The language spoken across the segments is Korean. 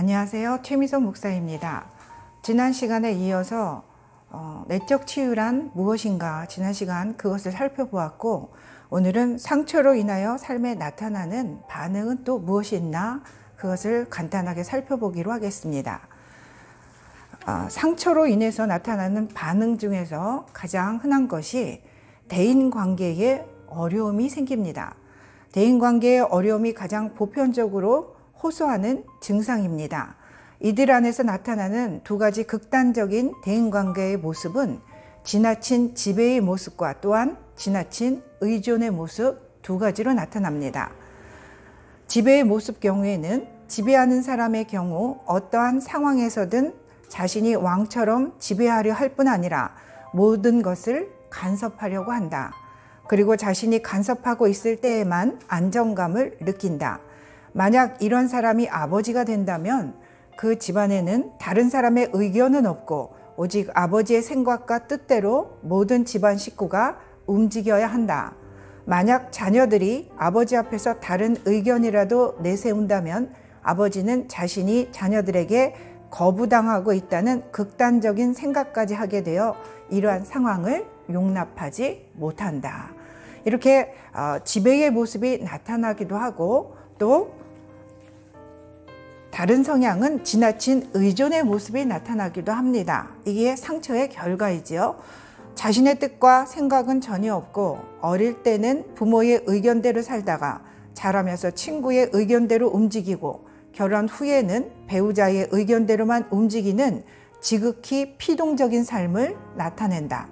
안녕하세요. 최미선 목사입니다. 지난 시간에 이어서 어, 내적 치유란 무엇인가 지난 시간 그것을 살펴보았고 오늘은 상처로 인하여 삶에 나타나는 반응은 또 무엇이 있나 그것을 간단하게 살펴보기로 하겠습니다. 아, 상처로 인해서 나타나는 반응 중에서 가장 흔한 것이 대인 관계에 어려움이 생깁니다. 대인 관계의 어려움이 가장 보편적으로 호소하는 증상입니다. 이들 안에서 나타나는 두 가지 극단적인 대인 관계의 모습은 지나친 지배의 모습과 또한 지나친 의존의 모습 두 가지로 나타납니다. 지배의 모습 경우에는 지배하는 사람의 경우 어떠한 상황에서든 자신이 왕처럼 지배하려 할 뿐 아니라 모든 것을 간섭하려고 한다. 그리고 자신이 간섭하고 있을 때에만 안정감을 느낀다. 만약 이런 사람이 아버지가 된다면 그 집안에는 다른 사람의 의견은 없고 오직 아버지의 생각과 뜻대로 모든 집안 식구가 움직여야 한다. 만약 자녀들이 아버지 앞에서 다른 의견이라도 내세운다면 아버지는 자신이 자녀들에게 거부당하고 있다는 극단적인 생각까지 하게 되어 이러한 상황을 용납하지 못한다. 이렇게 어, 지배의 모습이 나타나기도 하고 또 다른 성향은 지나친 의존의 모습이 나타나기도 합니다. 이게 상처의 결과이지요. 자신의 뜻과 생각은 전혀 없고 어릴 때는 부모의 의견대로 살다가 자라면서 친구의 의견대로 움직이고 결혼 후에는 배우자의 의견대로만 움직이는 지극히 피동적인 삶을 나타낸다.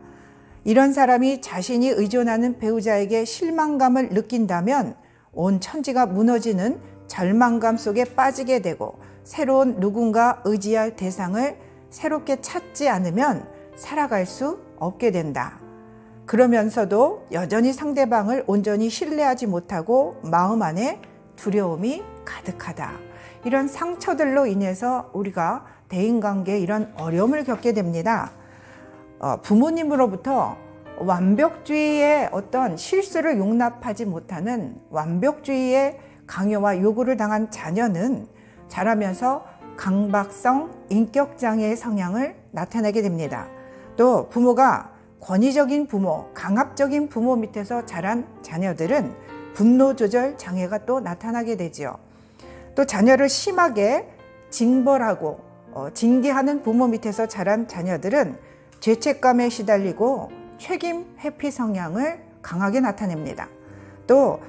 이런 사람이 자신이 의존하는 배우자에게 실망감을 느낀다면 온 천지가 무너지는 절망감 속에 빠지게 되고 새로운 누군가 의지할 대상을 새롭게 찾지 않으면 살아갈 수 없게 된다. 그러면서도 여전히 상대방을 온전히 신뢰하지 못하고 마음 안에 두려움이 가득하다. 이런 상처들로 인해서 우리가 대인관계에 이런 어려움을 겪게 됩니다. 어, 부모님으로부터 완벽주의의 어떤 실수를 용납하지 못하는 완벽주의의 강요와 요구를 당한 자녀는 자라면서 강박성 인격장애의 성향을 나타내게 됩니다. 또 부모가 권위적인 부모, 강압적인 부모 밑에서 자란 자녀들은 분노 조절 장애가 또 나타나게 되지요. 또 자녀를 심하게 징벌하고 어, 징계하는 부모 밑에서 자란 자녀들은 죄책감에 시달리고 책임 회피 성향을 강하게 나타냅니다. 또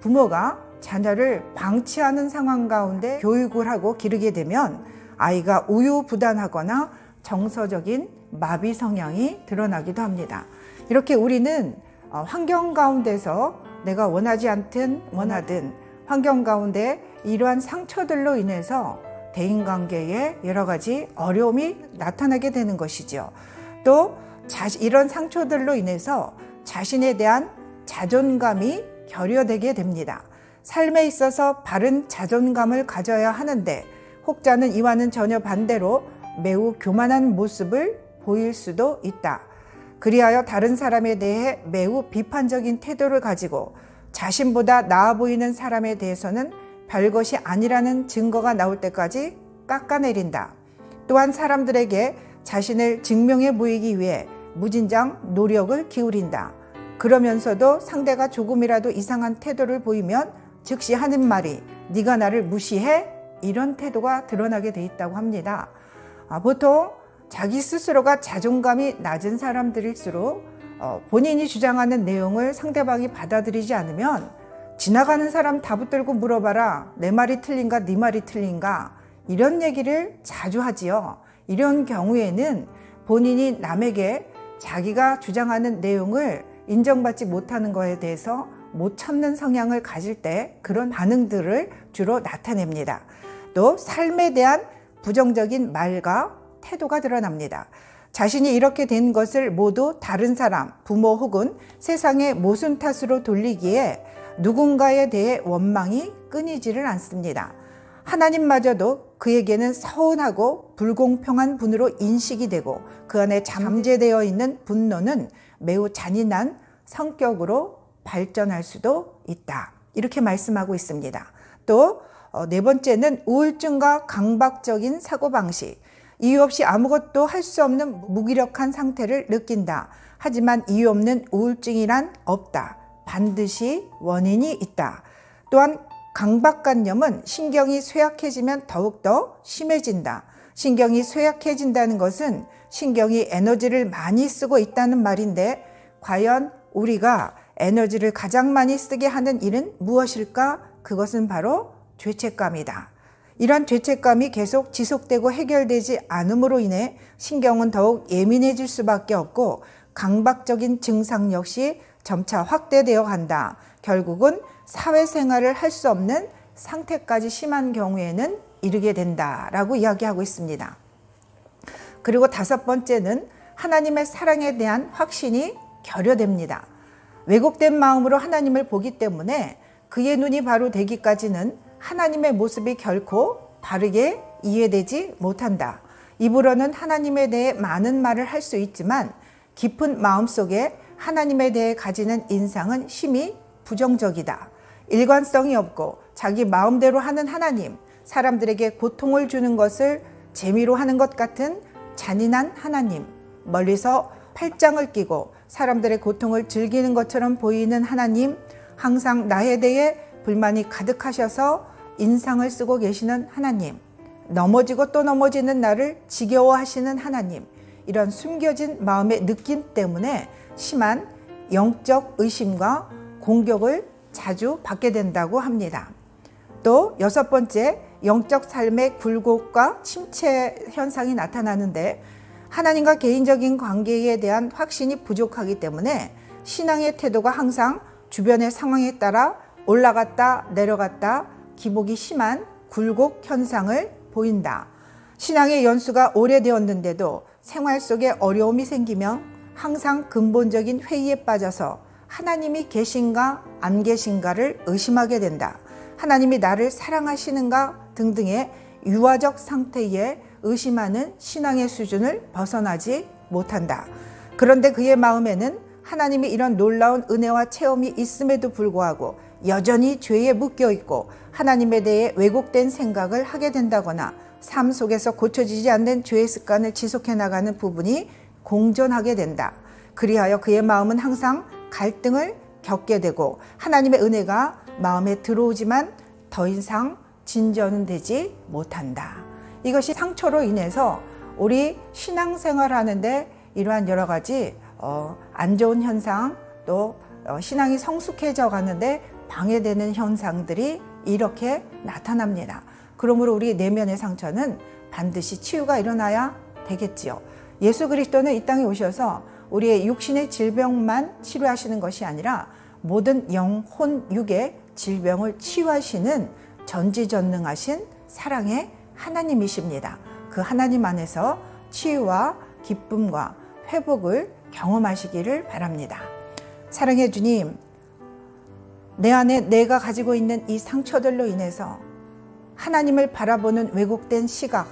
부모가 자녀를 방치하는 상황 가운데 교육을 하고 기르게 되면 아이가 우유부단하거나 정서적인 마비 성향이 드러나기도 합니다. 이렇게 우리는 어, 환경 가운데서 내가 원하지 않든 원하든 환경 가운데 이러한 상처들로 인해서 대인관계에 여러 가지 어려움이 나타나게 되는 것이죠. 또 이런 상처들로 인해서 자신에 대한 자존감이 결여되게 됩니다. 삶에 있어서 바른 자존감을 가져야 하는데 혹자는 이와는 전혀 반대로 매우 교만한 모습을 보일 수도 있다. 그리하여 다른 사람에 대해 매우 비판적인 태도를 가지고 자신보다 나아 보이는 사람에 대해서는 별것이 아니라는 증거가 나올 때까지 깎아내린다. 또한 사람들에게 자신을 증명해 보이기 위해 무진장 노력을 기울인다. 그러면서도 상대가 조금이라도 이상한 태도를 보이면 즉시 하는 말이 네가 나를 무시해 이런 태도가 드러나게 돼 있다고 합니다. 아, 보통 자기 스스로가 자존감이 낮은 사람들일수록 어, 본인이 주장하는 내용을 상대방이 받아들이지 않으면 지나가는 사람 다 붙들고 물어봐라 내 말이 틀린가 네 말이 틀린가 이런 얘기를 자주 하지요. 이런 경우에는 본인이 남에게 자기가 주장하는 내용을 인정받지 못하는 것에 대해서 못 참는 성향을 가질 때 그런 반응들을 주로 나타냅니다. 또 삶에 대한 부정적인 말과 태도가 드러납니다. 자신이 이렇게 된 것을 모두 다른 사람, 부모 혹은 세상의 모순 탓으로 돌리기에 누군가에 대해 원망이 끊이지를 않습니다. 하나님마저도 그에게는 서운하고 불공평한 분으로 인식이 되고 그 안에 잠재되어 있는 분노는 매우 잔인한 성격으로 발전할 수도 있다. 이렇게 말씀하고 있습니다. 또 어, 네 번째는 우울증과 강박적인 사고방식. 이유 없이 아무것도 할 수 없는 무기력한 상태를 느낀다. 하지만 이유 없는 우울증이란 없다. 반드시 원인이 있다. 또한 강박관념은 신경이 쇠약해지면 더욱더 심해진다. 신경이 쇠약해진다는 것은 신경이 에너지를 많이 쓰고 있다는 말인데 과연 우리가 에너지를 가장 많이 쓰게 하는 일은 무엇일까? 그것은 바로 죄책감이다. 이런 죄책감이 계속 지속되고 해결되지 않음으로 인해 신경은 더욱 예민해질 수밖에 없고 강박적인 증상 역시 점차 확대되어 간다. 결국은 사회생활을 할 수 없는 상태까지 심한 경우에는 이르게 된다라고 이야기하고 있습니다. 그리고 다섯 번째는 하나님의 사랑에 대한 확신이 결여됩니다. 왜곡된 마음으로 하나님을 보기 때문에 그의 눈이 바로 되기까지는 하나님의 모습이 결코 바르게 이해되지 못한다. 입으로는 하나님에 대해 많은 말을 할 수 있지만 깊은 마음 속에 하나님에 대해 가지는 인상은 심히 부정적이다. 일관성이 없고 자기 마음대로 하는 하나님, 사람들에게 고통을 주는 것을 재미로 하는 것 같은 잔인한 하나님, 멀리서 팔짱을 끼고 사람들의 고통을 즐기는 것처럼 보이는 하나님, 항상 나에 대해 불만이 가득하셔서 인상을 쓰고 계시는 하나님, 넘어지고 또 넘어지는 나를 지겨워하시는 하나님, 이런 숨겨진 마음의 느낌 때문에 심한 영적 의심과 공격을 자주 받게 된다고 합니다. 또 여섯 번째, 영적 삶의 굴곡과 침체 현상이 나타나는데 하나님과 개인적인 관계에 대한 확신이 부족하기 때문에 신앙의 태도가 항상 주변의 상황에 따라 올라갔다 내려갔다 기복이 심한 굴곡 현상을 보인다. 신앙의 연수가 오래되었는데도 생활 속에 어려움이 생기면 항상 근본적인 회의에 빠져서 하나님이 계신가 안 계신가를 의심하게 된다. 하나님이 나를 사랑하시는가 등등의 유아적 상태에 의심하는 신앙의 수준을 벗어나지 못한다. 그런데 그의 마음에는 하나님이 이런 놀라운 은혜와 체험이 있음에도 불구하고 여전히 죄에 묶여 있고 하나님에 대해 왜곡된 생각을 하게 된다거나 삶 속에서 고쳐지지 않는 죄의 습관을 지속해 나가는 부분이 공존하게 된다. 그리하여 그의 마음은 항상 갈등을 겪게 되고 하나님의 은혜가 마음에 들어오지만 더 이상 진전은 되지 못한다. 이것이 상처로 인해서 우리 신앙생활 하는데 이러한 여러 가지 어, 안 좋은 현상 또 어, 신앙이 성숙해져 가는데 방해되는 현상들이 이렇게 나타납니다. 그러므로 우리 내면의 상처는 반드시 치유가 일어나야 되겠지요. 예수 그리스도는 이 땅에 오셔서 우리의 육신의 질병만 치료하시는 것이 아니라 모든 영혼 육의 질병을 치유하시는 전지전능하신 사랑의 하나님이십니다. 그 하나님 안에서 치유와 기쁨과 회복을 경험하시기를 바랍니다. 사랑해 주님, 내 안에 내가 가지고 있는 이 상처들로 인해서 하나님을 바라보는 왜곡된 시각,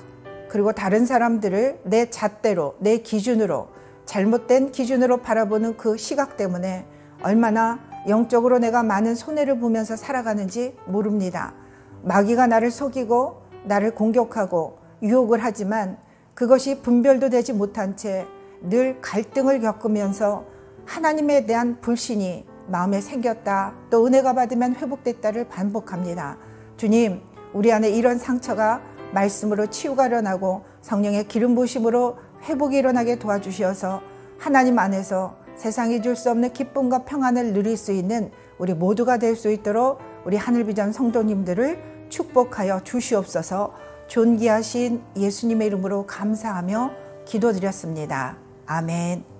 그리고 다른 사람들을 내 잣대로, 내 기준으로, 잘못된 기준으로 바라보는 그 시각 때문에 얼마나 영적으로 내가 많은 손해를 보면서 살아가는지 모릅니다. 마귀가 나를 속이고 나를 공격하고 유혹을 하지만 그것이 분별도 되지 못한 채 늘 갈등을 겪으면서 하나님에 대한 불신이 마음에 생겼다. 또 은혜가 받으면 회복됐다를 반복합니다. 주님, 우리 안에 이런 상처가 말씀으로 치유가 일어나고 성령의 기름 부심으로 회복이 일어나게 도와주시어서 하나님 안에서 세상이 줄 수 없는 기쁨과 평안을 누릴 수 있는 우리 모두가 될 수 있도록 우리 하늘비전 성도님들을 축복하여 주시옵소서 존귀하신 예수님의 이름으로 감사하며 기도드렸습니다. 아멘.